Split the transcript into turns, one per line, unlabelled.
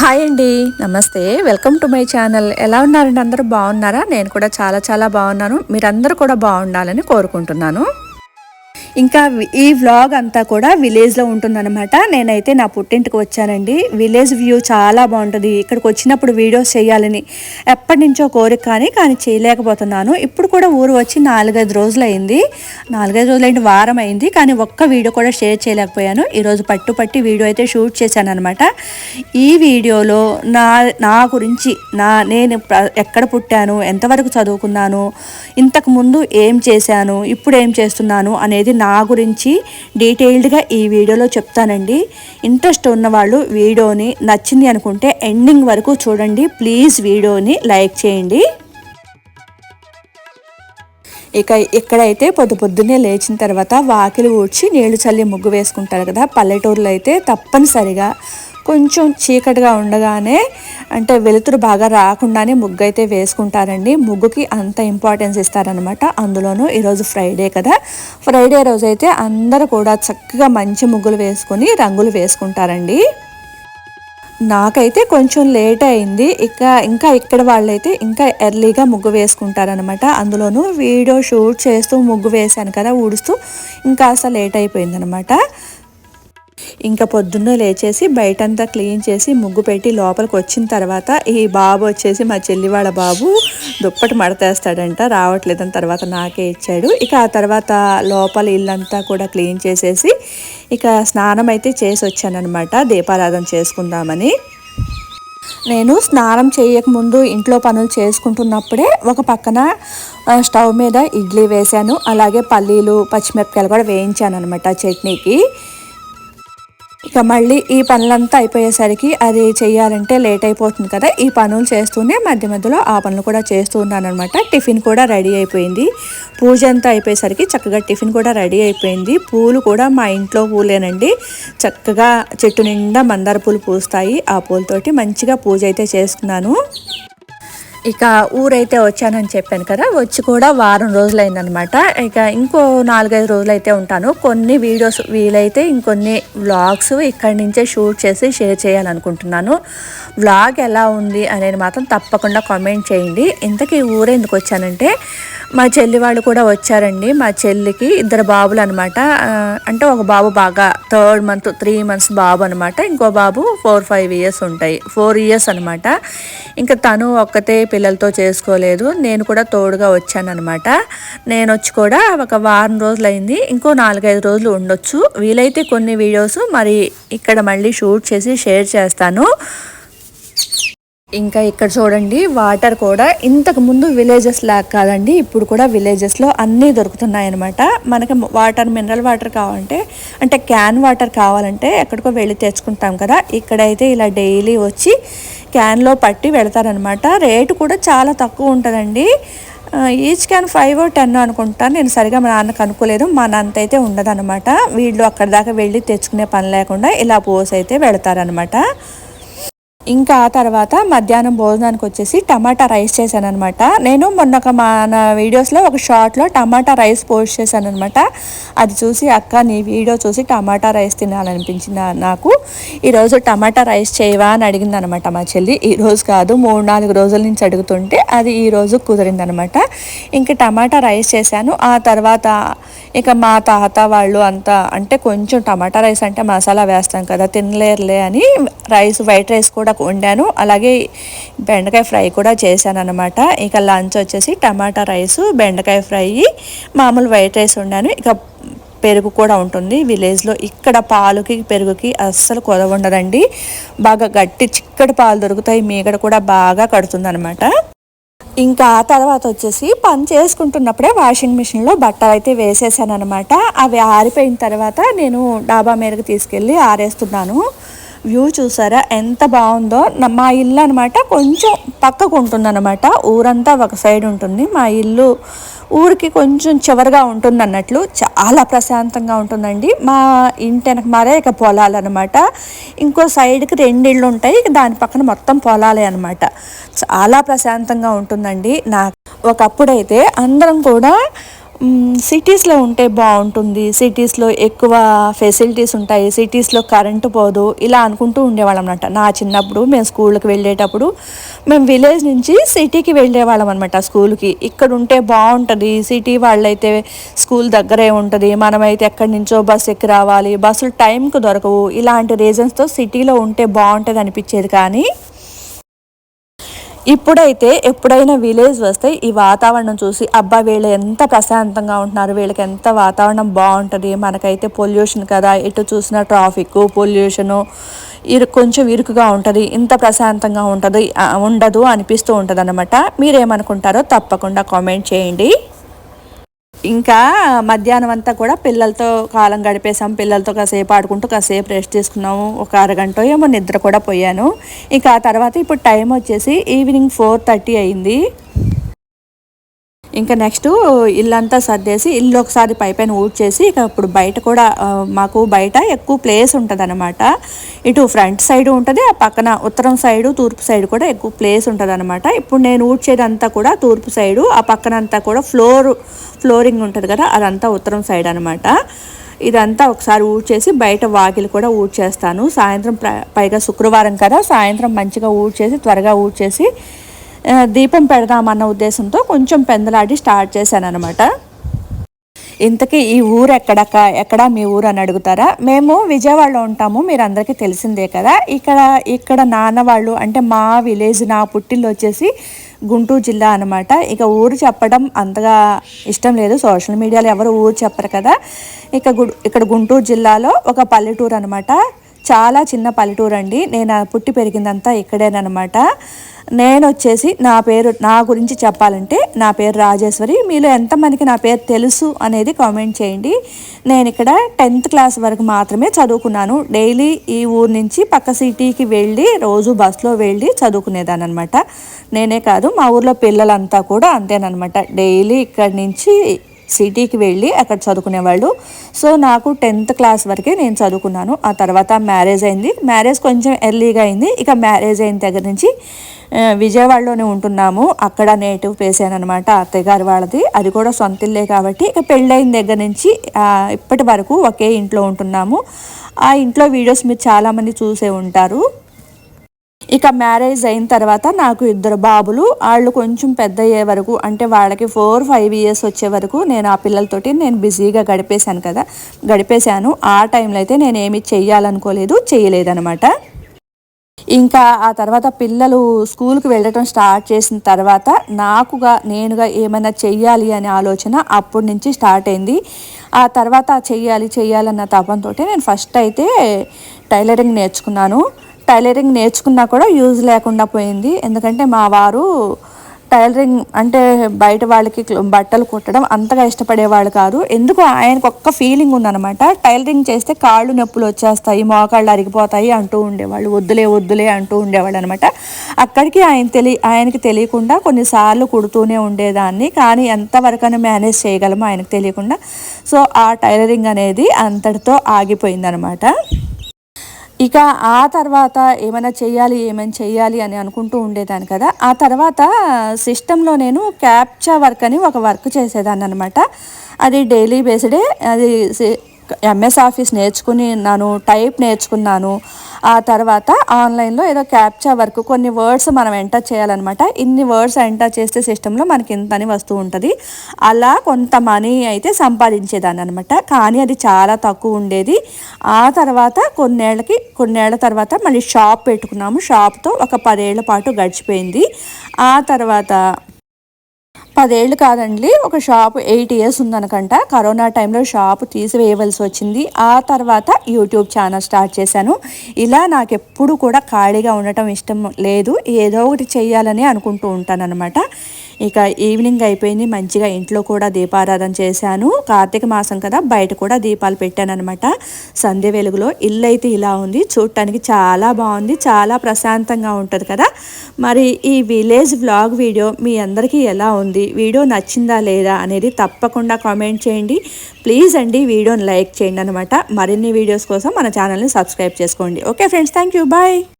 Hi అండి నమస్తే. Welcome to my channel. ఎలా ఉన్నారండి? అందరూ బాగున్నారా? నేను కూడా చాలా చాలా బాగున్నాను. మీరందరూ కూడా బాగుండాలని కోరుకుంటున్నాను. ఇంకా ఈ వ్లాగ్ అంతా కూడా విలేజ్లో ఉంటుందన్నమాట. నేనైతే నా పుట్టింటికి వచ్చానండి. విలేజ్ వ్యూ చాలా బాగుంటుంది. ఇక్కడికి వచ్చినప్పుడు వీడియోస్ చేయాలని ఎప్పటి నుంచో కోరిక కానీ కానీ చేయలేకపోతున్నాను. ఇప్పుడు కూడా ఊరు వచ్చి నాలుగైదు రోజులు అయింది. నాలుగైదు రోజులు అయింది వారం అయింది. కానీ ఒక్క వీడియో కూడా షేర్ చేయలేకపోయాను. ఈరోజు పట్టు పట్టి వీడియో అయితే షూట్ చేశాను అనమాట ఈ వీడియోలో నా నా గురించి నా నేను ఎక్కడ పుట్టాను ఎంతవరకు చదువుకున్నాను ఇంతకుముందు ఏం చేశాను ఇప్పుడు ఏం చేస్తున్నాను అనేది నా గురించి డీటెయిల్డ్గా ఈ వీడియోలో చెప్తానండి. ఇంట్రెస్ట్ ఉన్నవాళ్ళు వీడియోని నచ్చింది అనుకుంటే ఎండింగ్ వరకు చూడండి. ప్లీజ్ వీడియోని లైక్ చేయండి. ఇక ఇక్కడైతే పొద్దు పొద్దున్నే లేచిన తర్వాత వాకిలి ఊడ్చి నీళ్ళు చల్లి ముగ్గు వేసుకుంటారు కదా పల్లెటూరులో అయితే తప్పనిసరిగా కొంచెం చీకటిగా ఉండగానే అంటే వెలుతురు బాగా రాకుండానే ముగ్గు అయితే వేసుకుంటారండి. ముగ్గుకి అంత ఇంపార్టెన్స్ ఇస్తారనమాట అందులోనూ ఈరోజు ఫ్రైడే కదా. ఫ్రైడే రోజు అయితే అందరూ కూడా చక్కగా మంచి ముగ్గులు వేసుకొని రంగులు వేసుకుంటారండి. నాకైతే కొంచెం లేట్ అయింది. ఇక ఇంకా ఇక్కడ వాళ్ళైతే ఇంకా ఎర్లీగా ముగ్గు వేసుకుంటారనమాట అందులోనూ వీడియో షూట్ చేస్తూ ముగ్గు వేశాను కదా ఊడుస్తూ. ఇంకా అసలు లేట్ అయిపోయిందనమాట ఇంకా పొద్దున్నే లేచేసి బయటంతా క్లీన్ చేసి ముగ్గు పెట్టి లోపలికి వచ్చిన తర్వాత ఈ బాబు వచ్చేసి మా చెల్లి వాళ్ళ బాబు దుప్పటి మడతేస్తాడంట. రావట్లేదని తర్వాత నాకే ఇచ్చాడు. ఇక ఆ తర్వాత లోపల ఇల్లంతా కూడా క్లీన్ చేసేసి ఇక స్నానం అయితే చేసి వచ్చానమాట దీపారాధన చేసుకుందామని. నేను స్నానం చేయకముందు ఇంట్లో పనులు చేసుకుంటున్నప్పుడే ఒక పక్కన స్టవ్ మీద ఇడ్లీ వేశాను. అలాగే పల్లీలు పచ్చిమిరపకాయలు కూడా వేయించాను అనమాట చట్నీకి. ఇక మళ్ళీ ఈ పనులంతా అయిపోయేసరికి అది చేయాలంటే లేట్ అయిపోతుంది కదా. ఈ పనులు చేస్తూనే మధ్య మధ్యలో ఆ పనులు కూడా చేస్తూ ఉన్నాను అనమాట టిఫిన్ కూడా రెడీ అయిపోయింది. పూజ అంతా అయిపోయేసరికి చక్కగా టిఫిన్ కూడా రెడీ అయిపోయింది. పూలు కూడా మా ఇంట్లో పూలేనండి. చక్కగా చెట్టు నిండా మందార పూలు పూస్తాయి. ఆ పూలతోటి మంచిగా పూజ అయితే చేసుకున్నాను. ఇక ఊరైతే వచ్చానని చెప్పాను కదా వచ్చి కూడా వారం రోజులైందనమాట. ఇక ఇంకో నాలుగైదు రోజులు అయితే ఉంటాను. కొన్ని వీడియోస్ వీలైతే ఇంకొన్ని వ్లాగ్స్ ఇక్కడి నుంచే షూట్ చేసి షేర్ చేయాలనుకుంటున్నాను. వ్లాగ్ ఎలా ఉంది అనేది మాత్రం తప్పకుండా కామెంట్ చేయండి. ఇంతకీ ఊరు ఎందుకు వచ్చానంటే మా చెల్లి వాళ్ళు కూడా వచ్చారండి. మా చెల్లికి ఇద్దరు బాబులు అనమాట అంటే ఒక బాబు బాగా థర్డ్ మంత్ త్రీ మంత్స్ బాబు అనమాట ఇంకో బాబు ఫోర్ ఫైవ్ ఇయర్స్ ఉంటాయి. ఫోర్ ఇయర్స్ అనమాట ఇంకా తను ఒక్కతే పిల్లలతో చేసుకోలేదు. నేను కూడా తోడుగా వచ్చానమాట నేను వచ్చి కూడా ఒక వారం రోజులు అయింది ఇంకో నాలుగైదు రోజులు ఉండొచ్చు. వీలైతే కొన్ని వీడియోస్ మరి ఇక్కడ మళ్ళీ షూట్ చేసి షేర్ చేస్తాను. ఇంకా ఇక్కడ చూడండి వాటర్ కూడా ఇంతకు ముందు విలేజెస్ లాగా కాదండి ఇప్పుడు కూడా విలేజెస్లో అన్నీ దొరుకుతున్నాయి అనమాట మనకి వాటర్ మినరల్ వాటర్ కావాలంటే అంటే క్యాన్ వాటర్ కావాలంటే ఎక్కడికో వెళ్ళి తెచ్చుకుంటాం కదా. ఇక్కడైతే ఇలా డైలీ వచ్చి క్యాన్లో పట్టి వెళతారనమాట రేటు కూడా చాలా తక్కువ ఉంటుందండి. ఈచ్ క్యాన్ ఫైవ్ టెన్ అనుకుంటాను. నేను సరిగా మా నాన్నకు అనుకోలేదు. మా నాన్నత అయితే ఉండదనమాట వీళ్ళు అక్కడ దాకా వెళ్ళి తెచ్చుకునే పని లేకుండా ఇలా పోసి అయితే వెళతారనమాట ఇంకా ఆ తర్వాత మధ్యాహ్నం భోజనానికి వచ్చేసి టమాటా రైస్ చేశాను అనమాట నేను మొన్న ఒక మన వీడియోస్లో ఒక షార్ట్లో టమాటా రైస్ పోస్ట్ చేశాను అనమాట అది చూసి అక్క నీ వీడియో చూసి టమాటా రైస్ తినాలనిపించింది నాకు. ఈరోజు టమాటా రైస్ చేయవా అని అడిగింది అనమాట మా చెల్లి. ఈరోజు కాదు మూడు నాలుగు రోజుల నుంచి అడుగుతుంటే అది ఈరోజు కుదిరింది కుదిరిందనమాట ఇంకా టమాటా రైస్ చేశాను. ఆ తర్వాత ఇక మా తాత వాళ్ళు అంతా అంటే కొంచెం టమాటా రైస్ అంటే మసాలా వేస్తాం కదా తినలేరులే అని రైస్ వైట్ రైస్ కూడా వండాను. అలాగే బెండకాయ ఫ్రై కూడా చేశాను అనమాట ఇక లంచ్ వచ్చేసి టమాటా రైస్ బెండకాయ ఫ్రై మామూలు వైట్ రైస్ వండాను. ఇక పెరుగు కూడా ఉంటుంది. విలేజ్లో ఇక్కడ పాలుకి పెరుగుకి అస్సలు కొదవ ఉండదండి. బాగా గట్టి చిక్కటి పాలు దొరుకుతాయి. మీగడ కూడా బాగా కడుతుంది ఇంకా ఆ తర్వాత వచ్చేసి పని చేసుకుంటున్నప్పుడే వాషింగ్ మిషన్లో బట్టలు అయితే వేసేసాను అనమాట అవి ఆరిపోయిన తర్వాత నేను డాబా మీదకి తీసుకెళ్ళి ఆరేస్తున్నాను. వ్యూ చూసారా? ఎంత బాగుందో. మా ఇల్లు అనమాట కొంచెం పక్కకు ఉంటుందన్నమాట. ఊరంతా ఒక సైడ్ ఉంటుంది. మా ఇల్లు ఊరికి కొంచెం చివరిగా ఉంటుంది అన్నట్లు చాలా ప్రశాంతంగా ఉంటుందండి. మా ఇంటి వెనక మారే ఇక పొలాలు అనమాట ఇంకో సైడ్కి రెండు ఇళ్ళు ఉంటాయి. ఇక దాని పక్కన మొత్తం పొలాలే అనమాట చాలా ప్రశాంతంగా ఉంటుందండి. నా ఒకప్పుడైతే అందరం కూడా సిటీస్లో ఉంటే బాగుంటుంది. సిటీస్లో ఎక్కువ ఫెసిలిటీస్ ఉంటాయి. సిటీస్లో కరెంటు పోదు. ఇలా అనుకుంటూ ఉండేవాళ్ళం అనమాట నా చిన్నప్పుడు మేము స్కూల్కి వెళ్ళేటప్పుడు మేము విలేజ్ నుంచి సిటీకి వెళ్ళేవాళ్ళం అనమాట స్కూల్కి ఇక్కడ ఉంటే బాగుంటుంది. సిటీ వాళ్ళైతే స్కూల్ దగ్గరే ఉంటుంది. మనమైతే ఎక్కడి నుంచో బస్ ఎక్కి రావాలి. బస్సులు టైంకి దొరకవు. ఇలాంటి రీజన్స్తో సిటీలో ఉంటే బాగుంటుంది అనిపించేది కానీ ఇప్పుడైతే ఎప్పుడైనా విలేజ్ వస్తే ఈ వాతావరణం చూసి అబ్బా వీళ్ళు ఎంత ప్రశాంతంగా ఉంటున్నారు వీళ్ళకి ఎంత వాతావరణం బాగుంటుంది మనకైతే పొల్యూషన్ కదా ఎటు చూసిన ట్రాఫిక్ పొల్యూషను ఇరు కొంచెం ఇరుకుగా ఉంటుంది ఇంత ప్రశాంతంగా ఉంటుంది ఉండదు అనిపిస్తూ ఉంటుంది అనమాట మీరేమనుకుంటారో తప్పకుండా కామెంట్ చేయండి. ఇంకా మధ్యాహ్నం అంతా కూడా పిల్లలతో కాలం గడిపేసాం పిల్లలతో కాసేపు ఆడుకుంటూ కాసేపు రెస్ట్ తీసుకున్నాము ఒక అరగంట ఏమో నిద్ర కూడా పోయాను. ఇంకా ఆ తర్వాత ఇప్పుడు టైం వచ్చేసి ఈవినింగ్ ఫోర్ థర్టీ అయింది. ఇంకా నెక్స్ట్ ఇల్లంతా సర్దేసి ఇల్లు ఒకసారి పైపైన ఊడ్చేసి ఇక ఇప్పుడు బయట కూడా మాకు బయట ఎక్కువ ప్లేస్ ఉంటుంది అనమాట ఇటు ఫ్రంట్ సైడ్ ఉంటుంది ఆ పక్కన ఉత్తరం సైడ్ తూర్పు సైడ్ కూడా ఎక్కువ ప్లేస్ ఉంటుంది అనమాట ఇప్పుడు నేను ఊడ్చేదంతా కూడా తూర్పు సైడు ఆ పక్కన అంతా కూడా ఫ్లోర్ ఫ్లోరింగ్ ఉంటుంది కదా అదంతా ఉత్తరం సైడ్ అనమాట ఇదంతా ఒకసారి ఊడ్చేసి బయట వాకిలు కూడా ఊడ్చేస్తాను. సాయంత్రం పైగా శుక్రవారం కదా సాయంత్రం మంచిగా ఊడ్చేసి త్వరగా ఊడ్చేసి దీపం పెడదామన్న ఉద్దేశంతో కొంచెం పెందలాడి స్టార్ట్ చేశాను అనమాట ఇంతకీ ఈ ఊరు ఎక్కడక్క? ఎక్కడ మీ ఊరు అని అడుగుతారా? మేము విజయవాడలో ఉంటాము మీరు అందరికీ తెలిసిందే కదా. ఇక్కడ ఇక్కడ నాన్న వాళ్ళు అంటే మా విలేజ్ నా పుట్టిల్లు వచ్చేసి గుంటూరు జిల్లా అనమాట ఇక ఊరు చెప్పడం అంతగా ఇష్టం లేదు. సోషల్ మీడియాలో ఎవరు ఊరు చెప్పరు కదా. ఇక ఇక్కడ గుంటూరు జిల్లాలో ఒక పల్లెటూరు అనమాట చాలా చిన్న పల్లెటూరు అండి నేను పుట్టి పెరిగిందంతా ఇక్కడేనమాట నేను వచ్చేసి నా పేరు నా గురించి చెప్పాలంటే నా పేరు రాజేశ్వరి. మీలో ఎంతమందికి నా పేరు తెలుసు అనేది కామెంట్ చేయండి. నేను ఇక్కడ టెన్త్ క్లాస్ వరకు మాత్రమే చదువుకున్నాను. డైలీ ఈ ఊరు నుంచి పక్క సిటీకి వెళ్ళి రోజు బస్సులో వెళ్ళి చదువుకునేదాన్ని అనమాట నేనే కాదు మా ఊర్లో పిల్లలంతా కూడా అంతేనమాట డైలీ ఇక్కడి నుంచి సిటీకి వెళ్ళి అక్కడ చదువుకునేవాళ్ళు. సో నాకు టెన్త్ క్లాస్ వరకే నేను చదువుకున్నాను. ఆ తర్వాత మ్యారేజ్ అయింది. మ్యారేజ్ కొంచెం ఎర్లీగా అయింది. ఇక మ్యారేజ్ అయిన దగ్గర నుంచి విజయవాడలోనే ఉంటున్నాము. అక్కడ నేటివ్ పేసాను అనమాట అత్తయ్య వాళ్ళది. అది కూడా సొంత ఇల్లే కాబట్టి ఇక పెళ్ళైన దగ్గర నుంచి ఇప్పటి వరకు ఒకే ఇంట్లో ఉంటున్నాము. ఆ ఇంట్లో వీడియోస్ మీరు చాలామంది చూసే ఉంటారు. ఇక మ్యారేజ్ అయిన తర్వాత నాకు ఇద్దరు బాబులు వాళ్ళు కొంచెం పెద్ద అయ్యే వరకు అంటే వాళ్ళకి ఫోర్ ఫైవ్ ఇయర్స్ వచ్చే వరకు నేను ఆ పిల్లలతోటి నేను బిజీగా గడిపేశాను కదా. గడిపేశాను. ఆ టైంలో అయితే నేను ఏమి చెయ్యాలనుకోలేదు చేయలేదనమాట ఇంకా ఆ తర్వాత పిల్లలు స్కూల్కి వెళ్ళటం స్టార్ట్ చేసిన తర్వాత నాకుగా నేనుగా ఏమైనా చెయ్యాలి అనే ఆలోచన అప్పటి నుంచి స్టార్ట్ అయింది. ఆ తర్వాత చెయ్యాలి చెయ్యాలన్న తపంతో నేను ఫస్ట్ అయితే టైలరింగ్ నేర్చుకున్నాను. టైలరింగ్ నేర్చుకున్నా కూడా యూజ్ లేకుండా పోయింది. ఎందుకంటే మా వారు టైలరింగ్ అంటే బయట వాళ్ళకి బట్టలు కుట్టడం అంతగా ఇష్టపడేవాళ్ళు కాదు. ఎందుకు ఆయనకు ఒక్క ఫీలింగ్ ఉందనమాట టైలరింగ్ చేస్తే కాళ్ళు నొప్పులు వచ్చేస్తాయి మోకాళ్ళు అరిగిపోతాయి అంటూ ఉండేవాళ్ళు వద్దులే వద్దులే అంటూ ఉండేవాళ్ళు అనమాట అక్కడికి ఆయన తెలి ఆయనకి తెలియకుండా కొన్నిసార్లు కుడుతూనే ఉండేదాన్ని కానీ ఎంతవరకైనా మేనేజ్ చేయగలమో ఆయనకు తెలియకుండా. సో ఆ టైలరింగ్ అనేది అంతటితో ఆగిపోయిందనమాట ఇక ఆ తర్వాత ఏమైనా చేయాలి ఏమైనా చేయాలి అని అనుకుంటూ ఉండేదాన్ని కదా. ఆ తర్వాత సిస్టంలో నేను క్యాప్చా వర్క్ అని ఒక వర్క్ చేసేదాన్ని అనమాట అది డైలీ బేస్డే అది ఎంఎస్ ఆఫీస్ నేర్చుకుని ఉన్నాను టైప్ నేర్చుకున్నాను. ఆ తర్వాత ఆన్లైన్లో ఏదో క్యాప్చా వర్క్ కొన్ని వర్డ్స్ మనం ఎంటర్ చేయాలన్నమాట. ఇన్ని వర్డ్స్ ఎంటర్ చేస్తే సిస్టంలో మనకి ఇంత అని వస్తూ ఉంటుంది. అలా కొంత మనీ అయితే సంపాదించేదాన్ని అనమాట కానీ అది చాలా తక్కువ ఉండేది. ఆ తర్వాత కొన్నేళ్ళకి కొన్నేళ్ళ తర్వాత మళ్ళీ షాప్ పెట్టుకున్నాము. షాప్తో ఒక పదేళ్ళ పాటు గడిచిపోయింది. ఆ తర్వాత పదేళ్ళు కాదండి ఒక షాప్ ఎయిట్ ఇయర్స్ ఉందనకంట. కరోనా టైంలో షాప్ తీసివేయవలసి వచ్చింది. ఆ తర్వాత యూట్యూబ్ ఛానల్ స్టార్ట్ చేశాను. ఇలా నాకు ఎప్పుడు కూడా ఖాళీగా ఉండటం ఇష్టం లేదు. ఏదో ఒకటి చేయాలని అనుకుంటూ ఉంటాను అనమాట ఇక ఈవినింగ్ అయిపోయింది. మంచిగా ఇంట్లో కూడా దీపారాధన చేశాను. కార్తీక మాసం కదా బయట కూడా దీపాలు పెట్టాను అనమాట సంధ్య వెలుగులో ఇల్లు అయితే ఇలా ఉంది. చూడటానికి చాలా బాగుంది. చాలా ప్రశాంతంగా ఉంటుంది కదా. మరి ఈ విలేజ్ వ్లాగ్ వీడియో మీ అందరికీ ఎలా ఉంది? వీడియో నచ్చిందా లేదా అనేది తప్పకుండా కామెంట్ చేయండి. ప్లీజ్ అండి వీడియోని లైక్ చేయండి అనమాట మరిన్ని వీడియోస్ కోసం మన ఛానల్ని సబ్స్క్రైబ్ చేసుకోండి. Okay friends thank you bye